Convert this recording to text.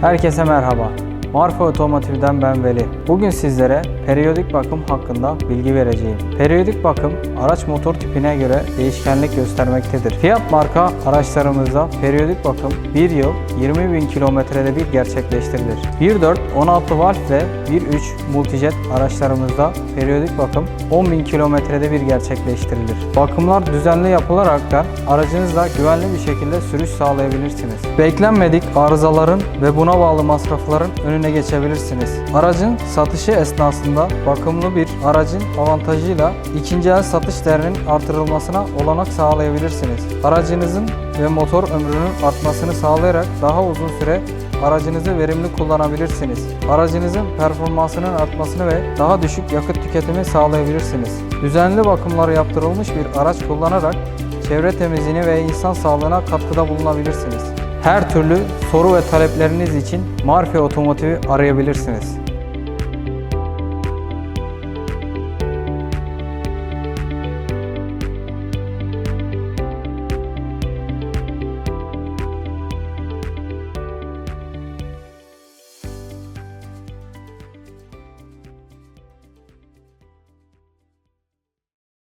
Herkese merhaba. Marfa Otomotiv'den ben Veli. Bugün sizlere periyodik bakım hakkında bilgi vereceğim. Periyodik bakım araç motor tipine göre değişkenlik göstermektedir. Fiat marka araçlarımızda periyodik bakım 1 yıl 20 bin kilometrede bir gerçekleştirilir. 1.4 16 valf ve 1.3 multijet araçlarımızda periyodik bakım 10 bin kilometrede bir gerçekleştirilir. Bakımlar düzenli yapılaraktan aracınızla güvenli bir şekilde sürüş sağlayabilirsiniz. Beklenmedik arızaların ve buna bağlı masrafların önüne geçebilirsiniz. Aracın satışı esnasında bakımlı bir aracın avantajıyla ikinci el satış değerinin artırılmasına olanak sağlayabilirsiniz. Aracınızın ve motor ömrünün artmasını sağlayarak daha uzun süre aracınızı verimli kullanabilirsiniz. Aracınızın performansının artmasını ve daha düşük yakıt tüketimi sağlayabilirsiniz. Düzenli bakımları yaptırılmış bir araç kullanarak çevre temizliğine ve insan sağlığına katkıda bulunabilirsiniz. Her türlü soru ve talepleriniz için Marfe Otomotiv'i arayabilirsiniz.